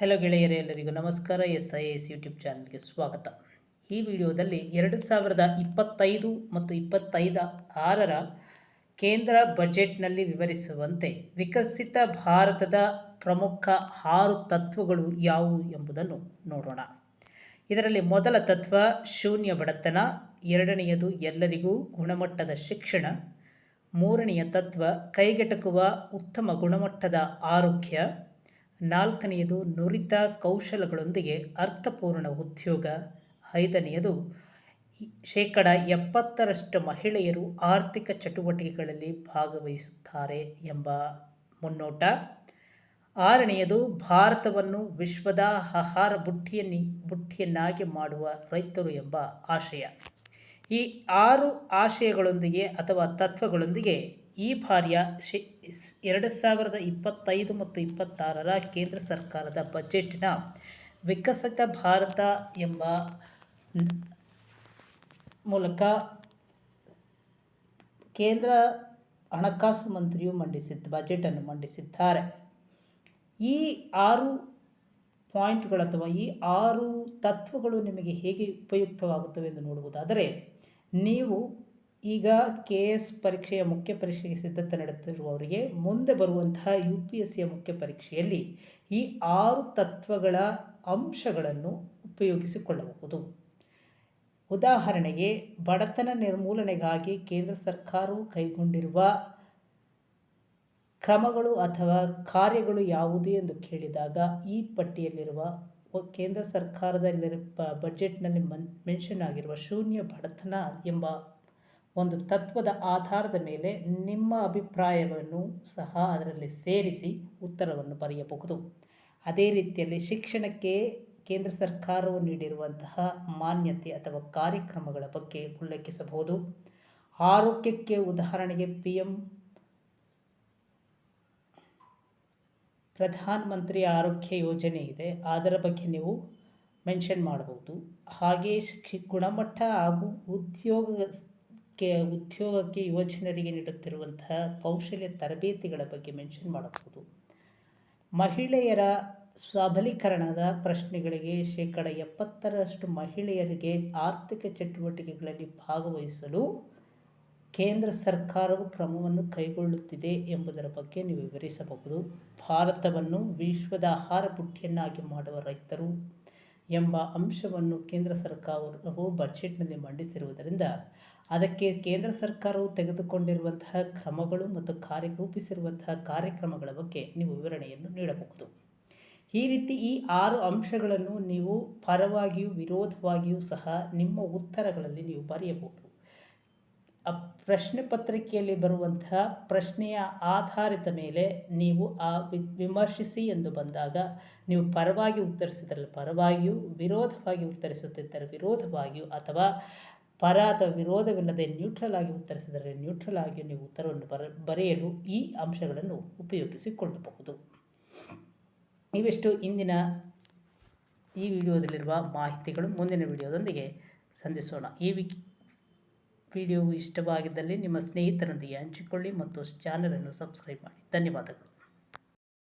Hello ಗೆಳೆಯರೇ, ಎಲ್ಲರಿಗೂ ನಮಸ್ಕಾರ. ಎಸ್ ಐ ಎಸ್ ಯೂಟ್ಯೂಬ್ ಚಾನಲ್ಗೆ ಸ್ವಾಗತ. ಈ ವಿಡಿಯೋದಲ್ಲಿ ಎರಡು ಸಾವಿರದ ಇಪ್ಪತ್ತೈದು ಮತ್ತು ಇಪ್ಪತ್ತೈದ ಆರರ ಕೇಂದ್ರ ಬಜೆಟ್ನಲ್ಲಿ ವಿವರಿಸುವಂತೆ ವಿಕಸಿತ ಭಾರತದ ಪ್ರಮುಖ ಆರು ತತ್ವಗಳು ಯಾವುವು ಎಂಬುದನ್ನು ನೋಡೋಣ. ಇದರಲ್ಲಿ ಮೊದಲ ತತ್ವ ಶೂನ್ಯ ಬಡತನ, ಎರಡನೆಯದು ಎಲ್ಲರಿಗೂ ಗುಣಮಟ್ಟದ ಶಿಕ್ಷಣ, ಮೂರನೆಯ ತತ್ವ ಕೈಗೆಟಕುವ ಉತ್ತಮ ಗುಣಮಟ್ಟದ ಆರೋಗ್ಯ ನಾಲ್ಕನೆಯದು ನುರಿತ ಕೌಶಲಗಳೊಂದಿಗೆ ಅರ್ಥಪೂರ್ಣ ಉದ್ಯೋಗ. ಐದನೆಯದು, ಶೇಕಡ ಎಪ್ಪತ್ತರಷ್ಟು ಮಹಿಳೆಯರು ಆರ್ಥಿಕ ಚಟುವಟಿಕೆಗಳಲ್ಲಿ ಭಾಗವಹಿಸುತ್ತಾರೆ ಎಂಬ ಮುನ್ನೋಟ. ಆರನೆಯದು, ಭಾರತವನ್ನು ವಿಶ್ವದ ಆಹಾರ ಬುಟ್ಟಿಯನ್ನಿ, ಬುಟ್ಟಿಯನ್ನಾಗಿ ಮಾಡುವ ರೈತರು ಎಂಬ ಆಶಯ. ಈ ಆರು ಆಶಯಗಳೊಂದಿಗೆ ಅಥವಾ ತತ್ವಗಳೊಂದಿಗೆ ಈ ಬಾರಿಯ ಎರಡು ಸಾವಿರದ ಇಪ್ಪತ್ತೈದು ಮತ್ತು ಇಪ್ಪತ್ತಾರರ ಕೇಂದ್ರ ಸರ್ಕಾರದ ಬಜೆಟ್ನ ವಿಕಸಿತ ಭಾರತ ಎಂಬ ಮೂಲಕ ಕೇಂದ್ರ ಹಣಕಾಸು ಮಂತ್ರಿಯು ಮಂಡಿಸಿದ್ದ ಬಜೆಟನ್ನು ಮಂಡಿಸಿದ್ದಾರೆ. ಈ ಆರು ಪಾಯಿಂಟ್ಗಳು ಅಥವಾ ಈ ಆರು ತತ್ವಗಳು ನಿಮಗೆ ಹೇಗೆ ಉಪಯುಕ್ತವಾಗುತ್ತವೆ ಎಂದು ನೋಡುವುದಾದರೆ, ನೀವು ಈಗ ಕೆ ಎಸ್ ಪರೀಕ್ಷೆಯ ಮುಖ್ಯ ಪರೀಕ್ಷೆಗೆ ಸಿದ್ಧತೆ ನಡೆಸುತ್ತಿರುವವರಿಗೆ ಮುಂದೆ ಬರುವಂತಹ ಯು ಪಿ ಎಸ್ ಸಿಯ ಮುಖ್ಯ ಪರೀಕ್ಷೆಯಲ್ಲಿ ಈ ಆರು ತತ್ವಗಳ ಅಂಶಗಳನ್ನು ಉಪಯೋಗಿಸಿಕೊಳ್ಳಬಹುದು. ಉದಾಹರಣೆಗೆ, ಬಡತನ ನಿರ್ಮೂಲನೆಗಾಗಿ ಕೇಂದ್ರ ಸರ್ಕಾರವು ಕೈಗೊಂಡಿರುವ ಕ್ರಮಗಳು ಅಥವಾ ಕಾರ್ಯಗಳು ಯಾವುದು ಎಂದು ಕೇಳಿದಾಗ ಈ ಪಟ್ಟಿಯಲ್ಲಿರುವ ಕೇಂದ್ರ ಸರ್ಕಾರದಲ್ಲಿ ಬಜೆಟ್ನಲ್ಲಿ ಮನ್, ಮೆನ್ಷನ್ ಆಗಿರುವ ಶೂನ್ಯ ಬಡತನ ಎಂಬ ಒಂದು ತತ್ವದ ಆಧಾರದ ಮೇಲೆ ನಿಮ್ಮ ಅಭಿಪ್ರಾಯವನ್ನು ಸಹ ಅದರಲ್ಲಿ ಸೇರಿಸಿ ಉತ್ತರವನ್ನು ಬರೆಯಬಹುದು. ಅದೇ ರೀತಿಯಲ್ಲಿ ಶಿಕ್ಷಣಕ್ಕೆ ಕೇಂದ್ರ ಸರ್ಕಾರವು ನೀಡಿರುವಂತಹ ಮಾನ್ಯತೆ ಅಥವಾ ಕಾರ್ಯಕ್ರಮಗಳ ಬಗ್ಗೆ ಉಲ್ಲೇಖಿಸಬಹುದು. ಆರೋಗ್ಯಕ್ಕೆ ಉದಾಹರಣೆಗೆ ಪಿ ಎಂ ಪ್ರಧಾನ ಮಂತ್ರಿ ಆರೋಗ್ಯ ಯೋಜನೆ ಇದೆ. ಅದರ ಬಗ್ಗೆ ನೀವು ಮೆನ್ಷನ್ ಮಾಡಬಹುದು. ಹಾಗೆ ಶಿಕ್ಷಿ, ಗುಣಮಟ್ಟ ಹಾಗೂ ಉದ್ಯೋಗ ಕೆ ಉದ್ಯೋಗಕ್ಕೆ ಯುವಜನರಿಗೆ ನೀಡುತ್ತಿರುವಂತಹ ಕೌಶಲ್ಯ ತರಬೇತಿಗಳ ಬಗ್ಗೆ ಮೆನ್ಷನ್ ಮಾಡಬಹುದು. ಮಹಿಳೆಯರ ಸಬಲೀಕರಣದ ಪ್ರಶ್ನೆಗಳಿಗೆ ಶೇಕಡ ಎಪ್ಪತ್ತರಷ್ಟು ಮಹಿಳೆಯರಿಗೆ ಆರ್ಥಿಕ ಚಟುವಟಿಕೆಗಳಲ್ಲಿ ಭಾಗವಹಿಸಲು ಕೇಂದ್ರ ಸರ್ಕಾರವು ಕ್ರಮವನ್ನು ಕೈಗೊಳ್ಳುತ್ತಿದೆ ಎಂಬುದರ ಬಗ್ಗೆ ನೀವು ವಿವರಿಸಬಹುದು. ಭಾರತವನ್ನು ವಿಶ್ವದ ಆಹಾರ ಪುಟ್ಟಿಯನ್ನಾಗಿ ಮಾಡುವ ರೈತರು ಎಂಬ ಅಂಶವನ್ನು ಕೇಂದ್ರ ಸರ್ಕಾರವು ಬಜೆಟ್ನಲ್ಲಿ ಮಂಡಿಸಿರುವುದರಿಂದ ಅದಕ್ಕೆ ಕೇಂದ್ರ ಸರ್ಕಾರವು ತೆಗೆದುಕೊಂಡಿರುವಂತಹ ಕ್ರಮಗಳು ಮತ್ತು ಕಾರ್ಯ ರೂಪಿಸಿರುವಂತಹ ಕಾರ್ಯಕ್ರಮಗಳ ಬಗ್ಗೆ ನೀವು ವಿವರಣೆಯನ್ನು ನೀಡಬಹುದು. ಈ ರೀತಿ ಈ ಆರು ಅಂಶಗಳನ್ನು ನೀವು ಪರವಾಗಿಯೂ ವಿರೋಧವಾಗಿಯೂ ಸಹ ನಿಮ್ಮ ಉತ್ತರಗಳಲ್ಲಿ ನೀವು ಬರೆಯಬಹುದು. ಪ್ರಶ್ನೆ ಪತ್ರಿಕೆಯಲ್ಲಿ ಬರುವಂತಹ ಪ್ರಶ್ನೆಯ ಆಧಾರಿತ ಮೇಲೆ ನೀವು ಆ ವಿಮರ್ಶಿಸಿ ಎಂದು ಬಂದಾಗ ನೀವು ಪರವಾಗಿ ಉತ್ತರಿಸಿದರೆ ಪರವಾಗಿಯೂ, ವಿರೋಧವಾಗಿ ಉತ್ತರಿಸುತ್ತಿದ್ದರೆ ವಿರೋಧವಾಗಿಯೂ ಅಥವಾ ಪರ ಅಥವಾ ವಿರೋಧವಿಲ್ಲದೆ ನ್ಯೂಟ್ರಲ್ ಆಗಿ ಉತ್ತರಿಸಿದರೆ ನ್ಯೂಟ್ರಲ್ ಆಗಿ ನೀವು ಉತ್ತರವನ್ನು ಬರ, ಬರೆಯಲು ಈ ಅಂಶಗಳನ್ನು ಉಪಯೋಗಿಸಿಕೊಳ್ಳಬಹುದು. ಇವೆಷ್ಟು ಇಂದಿನ ಈ ವಿಡಿಯೋದಲ್ಲಿರುವ ಮಾಹಿತಿಗಳು. ಮುಂದಿನ ವಿಡಿಯೋದೊಂದಿಗೆ ಸಂಧಿಸೋಣ. ಈ ವಿ ವಿಡಿಯೋವು ಇಷ್ಟವಾಗಿದ್ದಲ್ಲಿ ನಿಮ್ಮ ಸ್ನೇಹಿತರೊಂದಿಗೆ ಹಂಚಿಕೊಳ್ಳಿ ಮತ್ತು ಚಾನಲನ್ನು ಸಬ್ಸ್ಕ್ರೈಬ್ ಮಾಡಿ. ಧನ್ಯವಾದಗಳು.